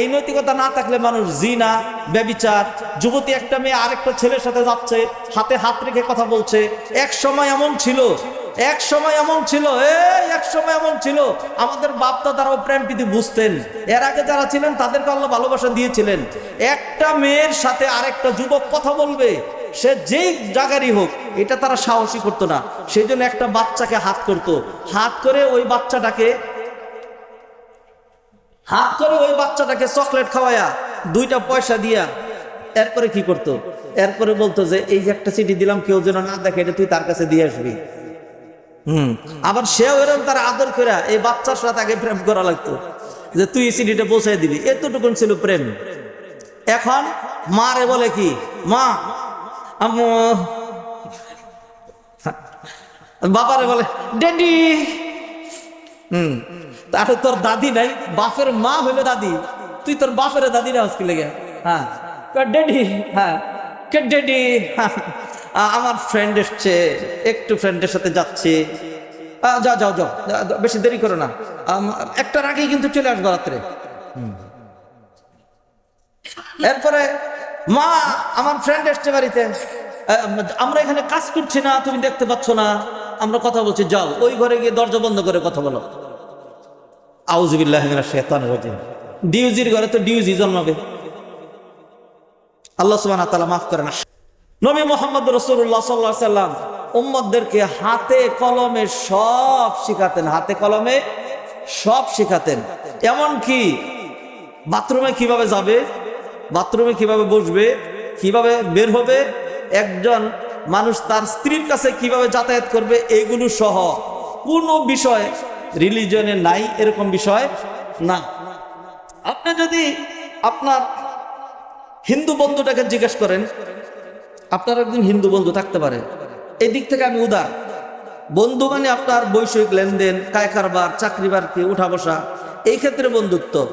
এই নৈতিকতা না থাকলে মানুষ জিনা, ব্যবিচার, যুবতী একটা মেয়ে আরেকটা ছেলের সাথে যাচ্ছে, হাতে হাত রেখে কথা বলছে। এক সময় এমন ছিল, এক সময় এমন ছিল এক সময় এমন ছিল। আমাদের বাপ দাদারাও প্রেম প্রীতি বুঝতেন। এর আগে যারা ছিলেন, তাদেরকে আল্লাহ ভালোবাসা দিয়েছিলেন। একটা মেয়ের সাথে আরেকটা যুবক কথা বলবে, সে যেই জায়গারই হোক, এটা তারা সাহসী করতো না। সেই জন্য একটা বাচ্চাকে হাত করতো। হাত করে ওই বাচ্চাটাকে হাত করে ওই বাচ্চাটাকে চকলেট খাওয়ায়া দুইটা পয়সা দিয়া এরপরে কি করতো? এরপরে বলতো যে, এই যে একটা চিঠি দিলাম, কেউ যেন না দেখে, এটা তুই তার কাছে দিয়ে আসবি। হুম। আবার সেও এরকম তার আদর করে এই বাচ্চার সাথে আগে প্রেম করা লাগতো, যে তুই এই চিঠিটা দিবি। এতটুকুন ছিল প্রেম। এখন মারে বলে কি, মা বাবারে বলে, ড্যাডি! হুম। তাহলে তোর দাদি নাই বাপের মা হইল দাদি। তুই তোর বাপের দাদি না আজকে লেগে? হ্যাঁ। ড্যাডি হ্যাঁ। কে হ্যাঁ, আমার ফ্রেন্ড এসছে একটু ফ্রেন্ডের সাথে যাচ্ছে। যাও যাও যাও। বেশি দেরি করো না। একটার আগেই কিন্তু চলে আসব রাত্রে। এরপরে মা আমার ফ্রেন্ড এসছে বাড়িতে। আমরা এখানে কাজ করছি না তুমি দেখতে পাচ্ছ না। আমরা কথা বলছি যাও। ওই ঘরে গিয়ে দরজা বন্ধ করে কথা বলো। আউজবিল্লাহ ডিউজির ঘরে তো ডিউজি জন্মাবে। আল্লাহ সুবহানাহু ওয়া তাআলা মাফ করেন। নবী মোহাম্মদ রসুল্লাহ সাল্লাহ সাল্লাম উম্মদদেরকে হাতে কলমে সব শিখাতেন। হাতে কলমে সব শিখাতেন। এমন কি বাথরুমে কীভাবে যাবে, বাথরুমে কীভাবে বসবে, কীভাবে বের হবে, একজন মানুষ তার স্ত্রীর কাছে কীভাবে যাতায়াত করবে, এগুলো সহ কোনো বিষয় রিলিজনে নাই এরকম বিষয়? না। আপনি যদি আপনার হিন্দু বন্ধুটাকে জিজ্ঞেস করেন, আপনার একজন হিন্দু বন্ধু থাকতে পারে। এই দিক থেকে আমি উদার। বন্ধু মানে আপনার বৈষয়িক লেনদেন কায় কারবার চাকরি বাকরি উঠা বসা এই ক্ষেত্রে বন্ধুত্ব।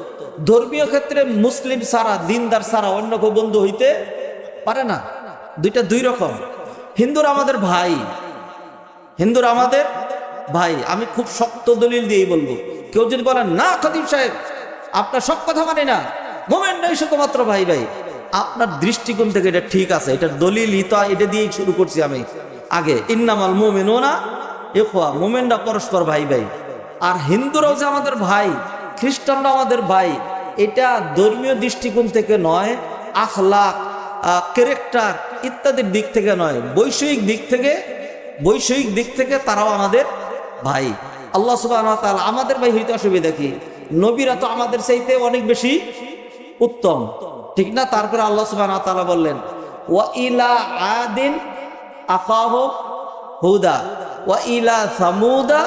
ধর্মীয় ক্ষেত্রে মুসলিম সারা দিনদার সারা অন্য কেউ বন্ধু হইতে পারে না। দুইটা দুই রকম। হিন্দুরা আমাদের ভাই, হিন্দুরা আমাদের ভাই, আমি খুব শক্ত দলিল দিয়েই বলব। কেউ যদি বলেন, না, খতিব সাহেব, আপনার সব কথা মানে না। মোমেন্ট নেই শুধুমাত্র, ভাই ভাই, আপনার দৃষ্টিকোণ থেকে এটা ঠিক আছে, এটা দলিল ইতা এটা দিয়েই শুরু করছি আমি। আগে, ইন্নামাল মোমেন ও না এখোয়া মোমেনরা পরস্পর, ভাই ভাই, আর হিন্দুরাও যে আমাদের ভাই খ্রিস্টানরা আমাদের ভাই, এটা ধর্মীয় দৃষ্টিকোণ থেকে নয়, আখলাক ক্যারেক্টার ইত্যাদির দিক থেকে নয়, বৈষয়িক দিক থেকে, বৈষয়িক দিক থেকে তারাও আমাদের ভাই, আল্লাহ সুবাহ আমাদের ভাই হইতে অসুবিধা কি? নবীরা তো আমাদের চাইতে অনেক বেশি উত্তম। ঠিক না? তারপরে আল্লাহ সুবাহ বললেন, ওয়া ইলা আদিন আকাহ হুদা, ওয়া ইলা সামুদা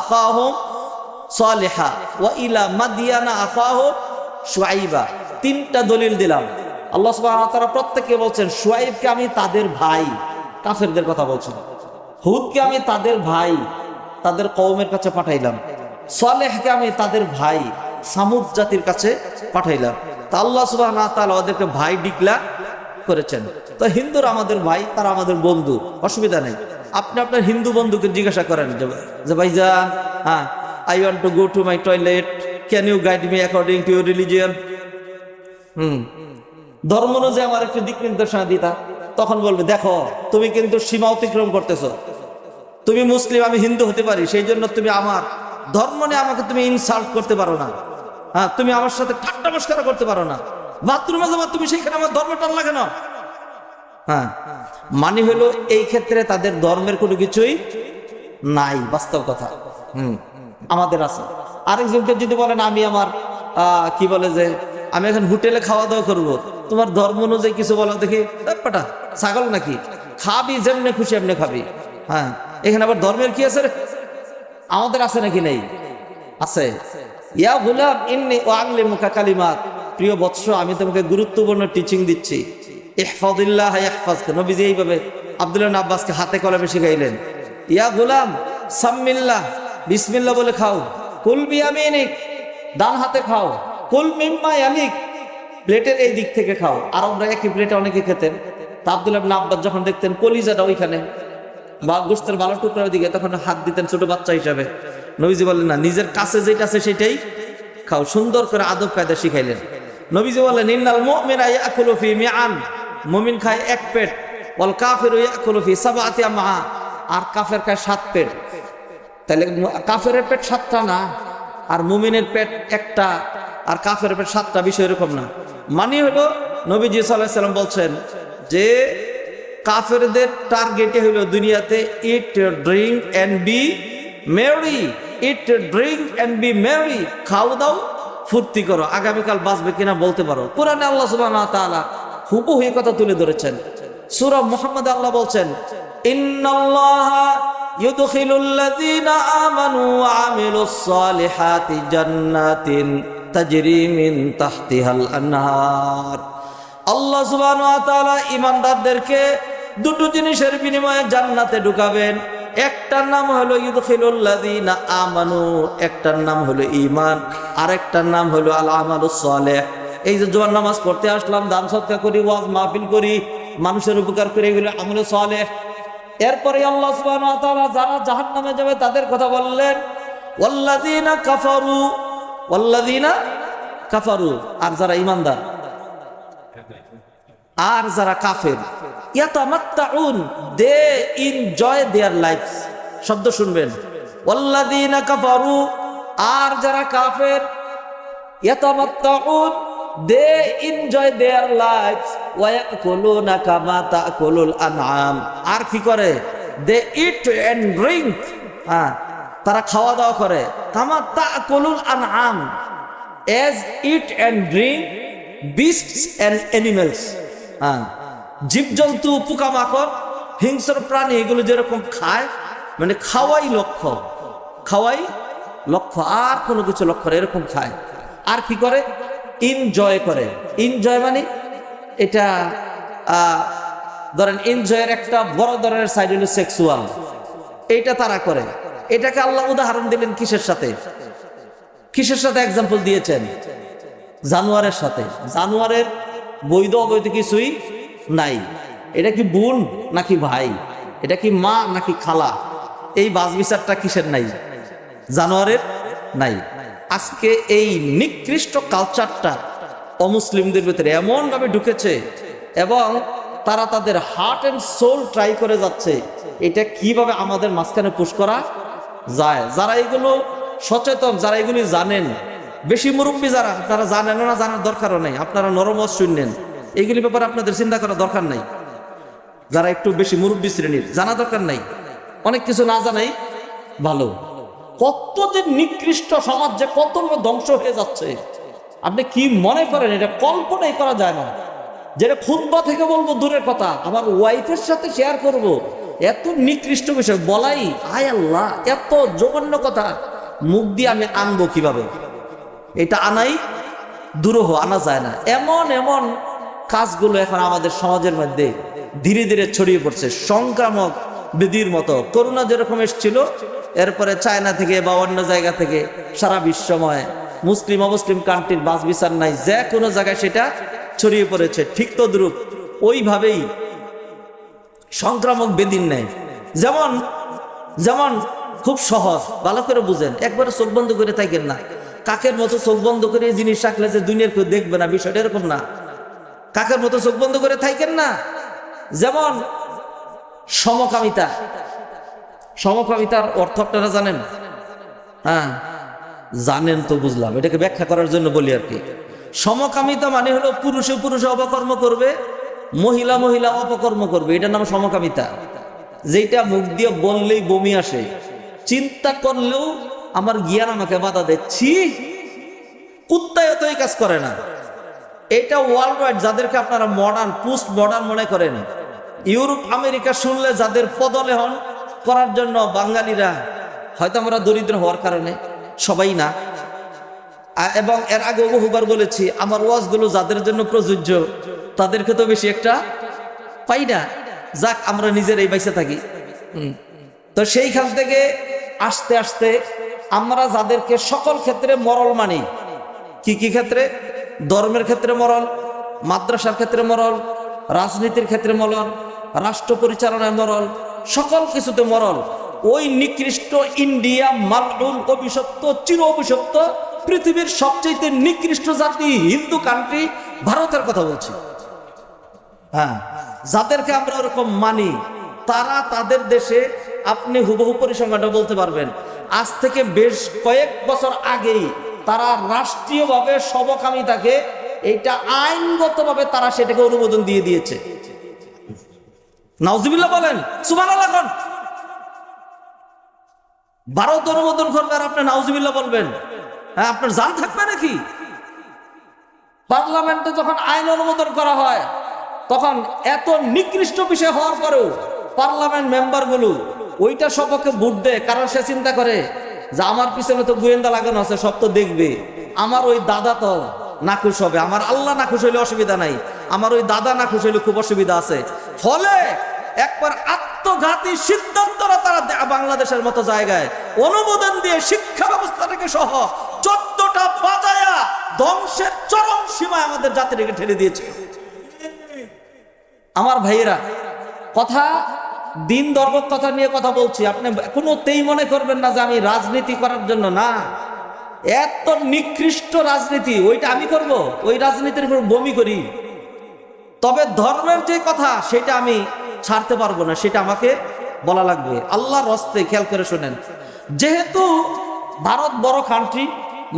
আকাহ সালেহা, ওয়া ইলা মাদিয়ানা আকাহ শুআইবা। তিনটা দলিল দিলাম। আল্লাহ সুবহানাহু ওয়া তাআলা প্রত্যেককে বলছেন, শুআইবকে আমি তাদের ভাই। কাফেরদের কথা বলছেন। হুদকে আমি তাদের ভাই। তাদের কওমের কাছে পাঠাইলাম। সালেহকে আমি তাদের ভাই সামুদ জাতির কাছে পাঠাইলাম। তা আল্লাহ ওয়া ওদেরকে ভাই ডিক্লার করেছেন। তো হিন্দুর আমাদের ভাই, তারা আমাদের বন্ধু, অসুবিধা নেই। আপনি আপনার হিন্দু বন্ধুকে জিজ্ঞাসা করেন যে- যে ভাইজান হ্যাঁ I want to go to my toilet can you guide me according to your religion hmm. ধর্ম অনুযায়ী আমার একটু দিক নির্দেশনা দিতা। তখন বলবে, দেখো, তুমি কিন্তু সীমা অতিক্রম করতেছো। তুমি মুসলিম, আমি হিন্দু হতে পারি, সেই জন্য তুমি আমার ধর্ম নিয়ে আমাকে তুমি ইনসাল্ট করতে পারো না। হ্যাঁ তুমি আমার সাথে ঠাট্টা মস্করা করতে পারো না। বাথরুমে যাব, তুমি সেখানে আমার ধর্ম লাগে না। হ্যাঁ মানে হলো এই ক্ষেত্রে তাদের ধর্মের কোনো কিছুই নাই, বাস্তব কথা। হুম, আমাদের আছে। আরেকজনকে যদি বলেন, আমি আমার কি বলে যে, আমি এখন হোটেলে খাওয়া দাওয়া করব। তোমার ধর্ম অনুযায়ী কিছু বলো দেখি ব্যাপারটা ছাগল নাকি? খাবি যেমনি খুশি, এমনি খাবি। হ্যাঁ এখানে আবার ধর্মের কি আছে? আমাদের আছে নাকি নেই? আছে। ইয়া গুলাম ইন্নি ও আগলে মুখা কালিমাত। প্রিয় বৎস, আমি তোমাকে গুরুত্বপূর্ণ টিচিং দিচ্ছি। ইহফাদিল্লাহ ইহফাজকে। নবীজি এইভাবে আব্দুল্লাহ আব্বাসকে হাতে কলমে শিখাইলেন। ইয়া গুলাম, সাম্মিল্লাহ, বিসমিল্লাহ বলে খাও। কুল বিয়ামিনিক, ডান হাতে খাও। কুল মিম্মা ইয়ামিক, প্লেটের এই দিক থেকে খাও। আর আমরা একই প্লেটে অনেকে খেতেন। তা আব্দুল্লাহ আব্বাস যখন দেখতেন কলিজাটা ওইখানে বা গোস্তের ভালো টুকরার দিকে তখন হাত দিতেন ছোট বাচ্চা হিসাবে। নবীজি বললেন, না, নিজের কাছে যেটা আছে সেটাই খাও। সুন্দর করে আদব কায়দা শিখাইলেন। নবীজি বললেন, ইন্নাল মুমিনা ইয়াকুলু ফি মিআন। মুমিন খায় এক পেট, ওয়াল কাফিরু ইয়াকুলু ফি সাবআতি আমআ। আর কাফের খায় সাত পেট। তাহলে কাফের পেট সাতটা না, আর মুমিনের পেট একটা, আর কাফের পেট সাতটা, বিষয় এরকম না। মানে হলো, নবীজি সাল্লাহ সাল্লাম বলছেন যে কাফেরদের টার্গেটে হলো দুনিয়াতে eat drink and be merry eat drink and be merry খাও দাও, ফুর্তি করো। আগামীকাল বাঁচবে কিনা বলতে পারো। কোরআনে আল্লাহ সুবাহ হুবহু এই কথা তুলে ধরেছেন। সূরা মোহাম্মদ আল্লাহ বলছেন আল্লাহ ঈমানদারদেরকে দুটো জিনিসের বিনিময়ে জান্নাতে ঢুকাবেন। একটার নাম হলো ইউদখিলুল লাযীনা আমানু, একটার নাম হলো ঈমান, আরেকটার নাম হলো আল আমালুস সালিহ। এই যে জোয়ার নামাজ পড়তে আসলাম, দান সৎকার করি, ওয়াজ মাহফিল করি, মানুষের উপকার করি এগুলো আমলে সালেহ। এরপরে আল্লাহ সুবহানাহু ওয়া তাআলা যারা জাহান্নামে যাবে তাদের কথা বললেন, ওয়াল্লাযীনা কাফারু ওয়াল্লাযীনা কাফারু। আর যারা ঈমানদার আর যারা কাফের দে শব্দ শুনবেন। আর যারা কাফের দে এনজয় আর কি করে? দে ইট এন্ড ড্রিঙ্ক হ্যাঁ তারা খাওয়া দাওয়া করে। কামা তাকুলুল আনআম। As eat and drink beasts and animals হ্যাঁ। জীবজন্তু, পোকামাকড়, হিংস্র প্রাণী, এগুলো যেরকম খায় মানে খাওয়াই লক্ষ্য। খাওয়াই লক্ষ্য, আর কোনো কিছু লক্ষ্য এরকম খায়। আর কি করে? এনজয় করে। এনজয় মানে এটা ধরেন এনজয়ের একটা বড় ধরনের সাইড হলো সেক্সুয়াল এইটা তারা করে। এটাকে আল্লাহ উদাহরণ দিলেন কিসের সাথে? কিসের সাথে এক্সাম্পল দিয়েছেন? জানোয়ারের সাথে। জানোয়ারের বৈধ অবৈধ কিছুই নাই। এটা কি বোন নাকি ভাই? এটা কি মা নাকি খালা? এই বাস বিচারটা কিসের নাই? জানোয়ারের নাই। আজকে এই নিকৃষ্ট কালচারটা অমুসলিমদের ভিতরে এমনভাবে ঢুকেছে এবং তারা তাদের হার্ট অ্যান্ড সোল ট্রাই করে যাচ্ছে, এটা কীভাবে আমাদের মাঝখানে পুশ করা যায়? যারা এগুলো সচেতন, যারা এগুলি জানেন বেশি মুরব্বী যারা, তারা জানেন না, জানার দরকারও নেই। আপনারা নরমত শুনলেন। এইগুলি ব্যাপারে আপনাদের চিন্তা করার দরকার নাই। যারা একটু বেশি মুরব্বী শ্রেণির, জানা দরকার নাই। অনেক কিছু না জানাই ভালো। কত যে নিকৃষ্ট সমাজ যে কত ধ্বংস হয়ে যাচ্ছে। আপনি কি মনে করেন, এটা কল্পনাই করা যায় না। যেটা খুদ্া থেকে বলব দূরের কথা, আমার ওয়াইফের সাথে শেয়ার করব। এত নিকৃষ্ট বিষয়, বলাই, আয় আল্লাহ, এত জঘন্য কথা। মুখ দিয়ে আমি আনব কীভাবে? এটা আনাই দুরূহ, আনা যায় না। এমন এমন কাজগুলো এখন আমাদের সমাজের মধ্যে ধীরে ধীরে ছড়িয়ে পড়ছে। সংক্রামক বিধির মতো। করোনা যেরকম এসেছিল, এরপরে চায়না থেকে বা অন্য জায়গা থেকে সারা বিশ্বময় মুসলিম অমুসলিম কান্ট্রির বাস বিচার নাই, যে কোনো জায়গায় সেটা ছড়িয়ে পড়েছে। ঠিক তো দ্রুপ ওইভাবেই সংক্রামক বেদিন নেয় যেমন যেমন খুব সহজ, ভালো করে বুঝেন। একবারে চোখ বন্ধ করে থাকেন না। কাকের মতো চোখ বন্ধ করে এই জিনিস রাখলে যে দুনিয়ার কেউ দেখবে না, বিষয়টা এরকম না। কাকের মতো চোখ বন্ধ করে থাকেন না। যেমন সমকামিতা। সমকামিতার অর্থ আপনারা জানেন? হ্যাঁ জানেন তো বুঝলাম। এটাকে ব্যাখ্যা করার জন্য বলি আর কি। সমকামিতা মানে হলো পুরুষে পুরুষে অপকর্ম করবে, মহিলা মহিলা অপকর্ম করবে। এটার নাম সমকামিতা। যেটা মুখ দিয়ে বললেই বমি আসে। চিন্তা করলেও আমার জ্ঞান আমাকে বাধা দিচ্ছি কুত্তায় এই কাজ করে না। এটা ওয়ার্ল্ড ওয়াইড যাদেরকে আপনারা মডার্ন পোস্ট মডার্ন মনে করেন। ইউরোপ, আমেরিকা শুনলে যাদের পদলে হন, করার জন্য বাঙালিরা হয়তো আমরা দরিদ্র হওয়ার কারণে, সবাই না। এবং এর আগে বহুবার বলেছি, আমার ওয়াজগুলো যাদের জন্য প্রযোজ্য, তাদেরকে তো বেশি একটা পাই না। যাক, আমরা নিজের এই বাইসে থাকি। তো সেইখান থেকে আস্তে আস্তে আমরা যাদেরকে সকল ক্ষেত্রে মরল মানি, কি কি ক্ষেত্রে? ধর্মের ক্ষেত্রে মরল, মাদ্রাসার ক্ষেত্রে মরল, রাজনীতির ক্ষেত্রে মরল, রাষ্ট্র পরিচালনায় মরল, সকল কিছুতে মরল। ওই নিকৃষ্ট ইন্ডিয়া মালউন অভিশপ্ত, চির অভিশপ্ত, পৃথিবীর সবচেয়ে নিকৃষ্ট জাতি, হিন্দু কান্ট্রি ভারতের কথা বলছি। হ্যাঁ যাদেরকে আমরা ওরকম মানি, তারা তাদের দেশে আপনি হুবহু পরিসংখ্যানটা বলতে পারবেন। আজ থেকে বেশ কয়েক বছর আগেই তারা রাষ্ট্রীয়ভাবে সবকামিতাকে এইটা আইনগতভাবে তারা সেটাকে অনুমোদন দিয়ে দিয়েছে। নাউজিবিল্লাহ বলেন সুমান ভারত অনুমোদন করবে আর আপনি, নাউজিবিল্লাহ বলবেন। হ্যাঁ আপনার জান থাকবে নাকি? পার্লামেন্টে যখন আইন অনুমোদন করা হয়, তখন এত নিকৃষ্ট বিষয় হওয়ার পরেও পার্লামেন্ট মেম্বারগুলো ওইটা সপক্ষে ভোট দেয়, কারণ সে চিন্তা করে যে আমার পিছনে তো গোয়েন্দা লাগানো আছে, সব তো দেখবে। আমার ওই দাদা তো নাখুশ হবে, আমার আল্লাহ নাখুশ হইলে অসুবিধা নাই, আমার ওই দাদা নাখুশ হইলে খুব অসুবিধা আছে। ফলে একবার আত্মঘাতী সিদ্ধান্তরা তারা বাংলাদেশের মতো জায়গায়। অনুমোদন দিয়ে শিক্ষা ব্যবস্থাটাকে সহ চোদ্দটা বাজায়া ধ্বংসের চরম সীমায় আমাদের জাতিটাকে ঠেলে দিয়েছে। আমার ভাইয়েরা, কথা দিন কথা নিয়ে কথা বলছি, আপনি কোনোতেই মনে করবেন না যে আমি রাজনীতি করার জন্য না। এত নিকৃষ্ট রাজনীতি, ওইটা আমি করব, ওই রাজনীতির উপর বমি করি। তবে ধর্মের যে কথা, সেটা আমি ছাড়তে পারব না, সেটা আমাকে বলা লাগবে। আল্লাহর রস্তে খেয়াল করে শোনেন, যেহেতু ভারত বড় কান্ট্রি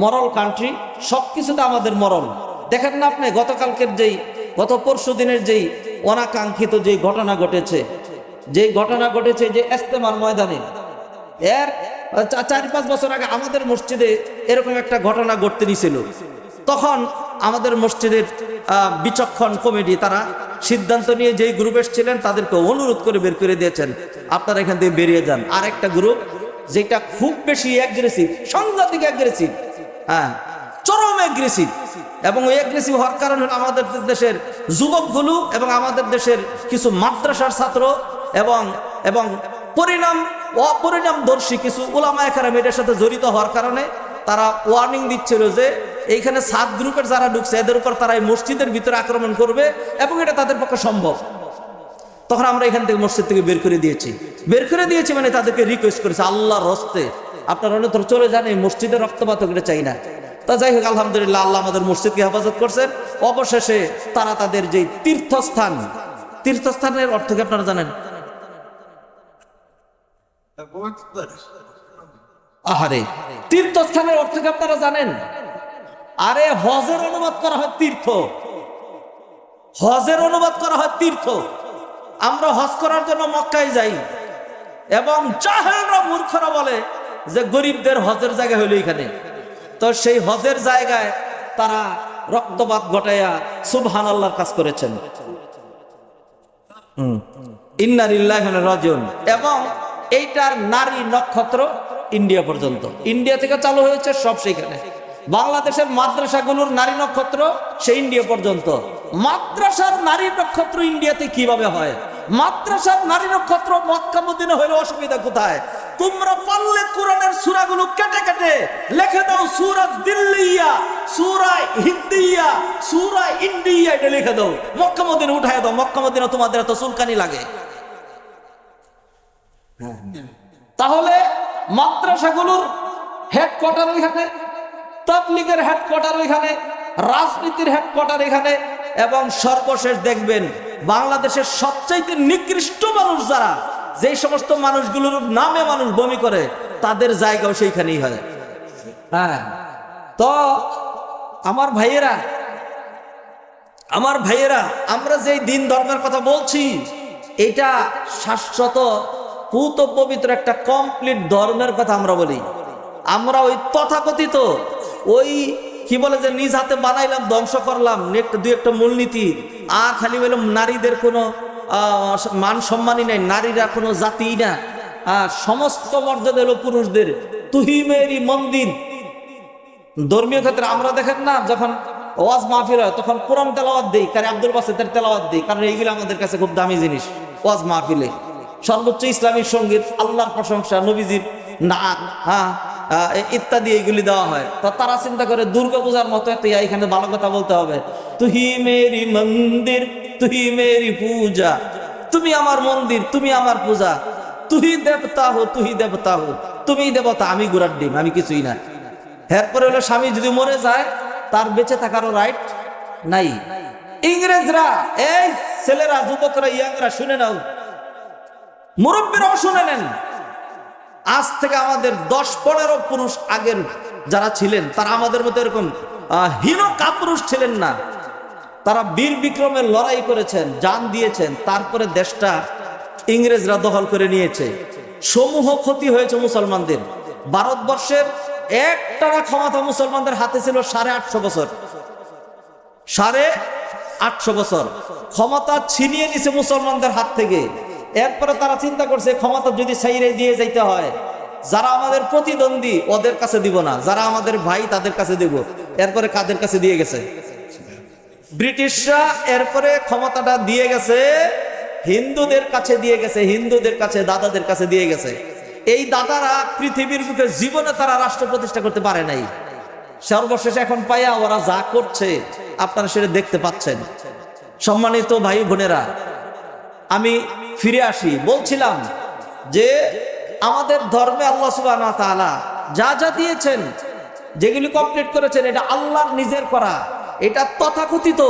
মরল কান্ট্রি সব কিছুতে আমাদের মরল দেখেন না আপনি, গতকালকের যেই, গত পরশু দিনের যেই অনাকাঙ্ক্ষিত যেই ঘটনা ঘটেছে যেই ঘটনা ঘটেছে যে এস্তেমার ময়দানে, এর চার পাঁচ বছর আগে আমাদের মসজিদে এরকম একটা ঘটনা ঘটতে দিছিল। তখন আমাদের মসজিদের বিচক্ষণ কমিটি তারা সিদ্ধান্ত নিয়ে যেই গ্রুপ এসেছিলেন তাদেরকে অনুরোধ করে বের করে দিয়েছেন। আপনারা এখান থেকে বেরিয়ে যান। আর একটা গ্রুপ যেটা খুব বেশি অ্যাগ্রেসিভ সাংঘাতিক অ্যাগ্রেসিভ হ্যাঁ চরম অ্যাগ্রেসিভ এবং ওই অ্যাগ্রেসিভ হওয়ার কারণ হলো আমাদের দেশের যুবকগুলো এবং আমাদের দেশের কিছু মাদ্রাসার ছাত্র এবং এবং পরিণাম, অপরিণামদর্শী কিছু ওলামা এখানে এটার সাথে জড়িত হওয়ার কারণে তারা ওয়ার্নিং দিচ্ছিল যে এইখানে সাত গ্রুপের যারা ঢুকছে, এদের উপর তারা এই মসজিদের ভিতরে আক্রমণ করবে এবং এটা তাদের পক্ষে সম্ভব। তখন আমরা এখান থেকে মসজিদ থেকে বের করে দিয়েছি। বের করে দিয়েছি মানে তাদেরকে রিকোয়েস্ট করেছে, আল্লাহর রস্তে আপনার অন্যত্র চলে যান, এই মসজিদের রক্তপাত এটা চাই না। তা যাই হোক, আলহামদুলিল্লাহ, আল্লাহ আমাদের মসজিদকে হেফাজত করছেন। অবশেষে তারা তাদের যে তীর্থস্থান, তীর্থস্থানের অর্থ কি আপনারা জানেন? আহারে, তীর্থস্থানের অর্থ আপনারা জানেন? আরে হজের অনুবাদ করা হয় তীর্থ। হজের অনুবাদ করা হয় তীর্থ। আমরা হজ করার জন্য মক্কায় যাই এবং জাহেলরা মূর্খরা বলে যে গরিবদের হজের জায়গা হলো এখানে। তো সেই হজের জায়গায় তারা রক্তপাত ঘটাইয়া সুবহান আল্লাহর কাজ করেছেন। ইন্নারিল্লাহ রজন এবং এইটার নারী নক্ষত্র ইন্ডিয়া পর্যন্ত। ইন্ডিয়া থেকে চালু হয়েছে সব সেখানে বাংলাদেশের মাদ্রাসাগুলোর নারী নক্ষত্র সে ইন্ডিয়া পর্যন্ত। মাদ্রাসার নারী নক্ষত্র ইন্ডিয়াতে কীভাবে হয়? মাদ্রাসার নারী নক্ষত্র মক্কা মদিনা হইলে অসুবিধা কোথায়? তোমরা পারলে কোরআনের সূরাগুলো কেটে কেটে লিখে দাও, সূরা দিল্লিয়া, সূরা হিন্দিয়া, সূরা ইন্ডিয়া এটা লিখে দাও। মক্কা মদিনা উঠায় দাও, মক্কা মদিনা তোমাদের এত চুলকানি লাগে। তাহলে মাদ্রাসাগুলোর হেডকোয়ার্টার ওইখানে, তাবলিগের হেডকোয়ার্টার ওইখানে, রাজনীতির হেডকোয়ার্টার এখানে, এবং সর্বশেষ দেখবেন বাংলাদেশের সবচাইতে নিকৃষ্ট মানুষ যারা, যেই সমস্ত মানুষগুলোর নামে মানুষ বমি করে, তাদের জায়গাও সেইখানেই হয়। হ্যাঁ। তো আমার ভাইয়েরা আমার ভাইয়েরা, আমরা যেই দিন ধর্মের কথা বলছি এটা শাশ্বত পুত পবিত্র একটা কমপ্লিট ধর্মের কথা আমরা বলি। আমরা ওই তথাকথিত ওই কি বলে যে নিজ হাতে বানাইলাম, ধ্বংস করলাম দুই একটা মূলনীতি। আর খালি বললাম নারীদের কোনো মান সম্মানই নেই, নারীরা কোনো জাতিই না। সমস্ত মর্যাদা হলো পুরুষদের। তুহিমেরই মন্দির। ধর্মীয় ক্ষেত্রে আমরা দেখেন না, যখন ওয়াজ মাহফিল হয়, তখন কোরআন তেলাওয়াত দেই, কারণ আব্দুল বাসেতের তেলাওয়াত দেই, কারণ এইগুলো আমাদের কাছে খুব দামি জিনিস, ওয়াজ মাহফিলে। সর্বোচ্চ ইসলামী সংগীত, আল্লাহর প্রশংসা, নবীজির নাক হ্যাঁ ইত্যাদি এইগুলি দেওয়া হয়। তো তারা চিন্তা করে, দুর্গা পূজার মতো এখানে ভালো কথা বলতে হবে। তুহি মেরি মন্দির, তুহি মেরি পূজা, তুমি আমার মন্দির, তুমি আমার পূজা, তুহি দেবতা হো, তুহি দেবতা হো, তুমি দেবতা, আমি গুড়ার ডিম, আমি কিছুই না। এরপরে হলো, স্বামী যদি মরে যায়, তার বেঁচে থাকারও রাইট নাই। ইংরেজরা, এই ছেলেরা, যুবকরা, ইয়াংরা, শুনে নাও। মুরব্বীরাও শুনে নেন আজ থেকে আমাদের দশ পনেরো পুরুষ আগের যারা ছিলেন, তারা আমাদের মতো এরকম হীন কাপুরুষ ছিলেন না। তারা বীর বিক্রমের লড়াই করেছেন, জান দিয়েছেন, তারপরে দেশটা ইংরেজরা দখল করে নিয়েছে। সমূহ ক্ষতি হয়েছে মুসলমানদের। ভারতবর্ষের একটানা ক্ষমতা মুসলমানদের হাতে ছিল সাড়ে আটশো বছর। সাড়ে আটশো বছর। ক্ষমতা ছিনিয়ে নিছে মুসলমানদের হাত থেকে। এরপরে তারা চিন্তা করছে ক্ষমতা যদি সাইরে দিয়ে যাইতে হয়। যারা আমাদের প্রতিদ্বন্দ্বী, ওদের কাছে দিব না। যারা আমাদের ভাই, তাদের কাছে দিব। এরপরে কাদের কাছে দিয়ে গেছে? ব্রিটিশরা এরপরে ক্ষমতাটা দিয়ে গেছে, হিন্দুদের কাছে দিয়ে গেছে, হিন্দুদের কাছে, দাদাদের কাছে দিয়ে গেছে। এই দাদারা পৃথিবীর বুকে জীবনে তারা রাষ্ট্র প্রতিষ্ঠা করতে পারে নাই। সর্বশেষ এখন পাইয়া ওরা যা করছে, আপনারা সেটা দেখতে পাচ্ছেন। সম্মানিত ভাই বোনেরা আমি ফিরে আসি। বলছিলাম যে, আমাদের ধর্মে আল্লাহ সুবাহ যা যা দিয়েছেন, যেগুলি কমপ্লিট করেছেন, এটা আল্লাহর নিজের করা। এটা তথাকথিত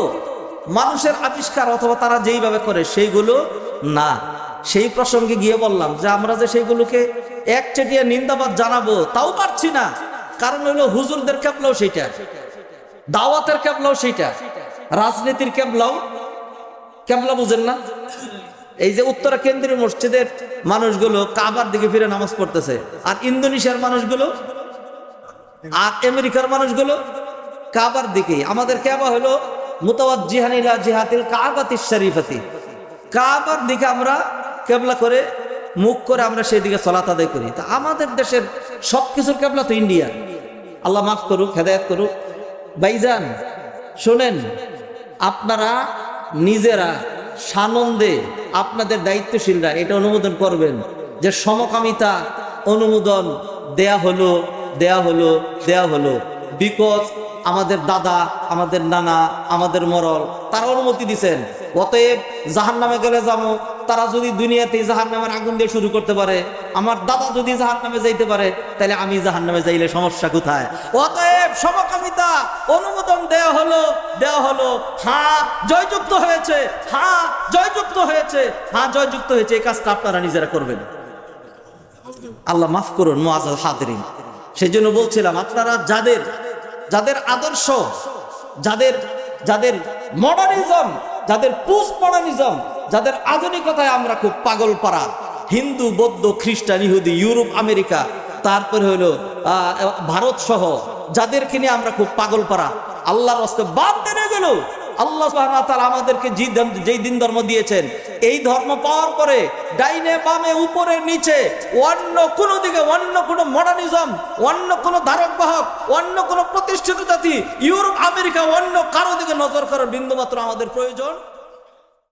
মানুষের আবিষ্কার অথবা তারা যেইভাবে করে, সেইগুলো না। সেই প্রসঙ্গে গিয়ে বললাম যে, আমরা যে সেইগুলোকে একচেটিয়া নিন্দাবাদ জানাব, তাও পারছি না। কারণ হলো হুজুরদের কেবলাও সেইটা। দাওয়াতের কেবলাও সেইটা। রাজনীতির কেবলাও কেবলা বুঝেন না? এই যে উত্তরা কেন্দ্রীয় মসজিদের মানুষগুলো কাবার দিকে ফিরে নামাজ পড়তেছে। আর ইন্দোনেশিয়ার মানুষগুলো আর আমেরিকার মানুষগুলো কাবার দিকে। আমাদের কাবা হলো মুতাওয়াত জিহানিলা জিহাতিল কাবাতিস শরীফাতি। কাবার দিকে আমরা কেবলা করে, মুখ করে আমরা সেই দিকে চলাত আদায় করি। তা আমাদের দেশের সব কিছুর কেবলা তো ইন্ডিয়া। আল্লাহ মাফ করুক, হেদায়ত করুক। ভাইজান, শোনেন, আপনারা নিজেরা সানন্দে আপনাদের দায়িত্বশীলরা এটা অনুমোদন করবেন যে সমকামিতা অনুমোদন দেয়া হলো দেয়া হলো দেয়া হলো। বিকজ আমাদের দাদা, আমাদের নানা, আমাদের মরল, তারা অনুমতি দিচ্ছেন অতএব জাহান নামে গেলে যাব। তারা যদি দুনিয়াতে জাহান নামের আগুন দিয়ে শুরু করতে পারে, আমার দাদা যদি জাহান নামে যাইতে পারে, তাহলে আমি জাহান নামে যাইলে সমস্যা কোথায়? অতএব সমকামিতা, অনুমোদন দেয়া হলো দেওয়া হলো হ্যাঁ জয়যুক্ত হয়েছে হ্যাঁ জয়যুক্ত হয়েছে হ্যাঁ জয়যুক্ত হয়েছে, এই কাজটা আপনারা নিজেরা করবেন। আল্লাহ মাফ করুন মোয়াজ হাদরিন। সেই জন্য বলছিলাম, আপনারা যাদের যাদের আদর্শ, যাদের যাদের মডার্নিজম, যাদের পোস্ট মডার্নিজম যাদের আধুনিকতায় আমরা খুব পাগল পাড়া, হিন্দু, বৌদ্ধ, খ্রিস্টান, ইহুদি, ইউরোপ, আমেরিকা, তারপরে হইল ভারত সহ, যাদেরকে নিয়ে আমরা খুব পাগল পাড়া, আল্লাহর বাদ দেনে গেল আল্লাহ ওয়া আমাদেরকে যেই দিন ধর্ম দিয়েছেন, এই ধর্ম পাওয়ার পরে ডাইনে বামে উপরে নিচে অন্য কোনো দিকে, অন্য কোনো মডার্নিজম, অন্য কোনো ধারক বাহক, অন্য কোনো প্রতিষ্ঠিত জাতি, ইউরোপ, আমেরিকা, অন্য কারও দিকে নজর করার বিন্দুমাত্র আমাদের প্রয়োজন।